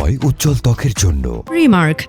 তারুণ্যময় উজ্জ্বল ত্বকের জন্য Remark.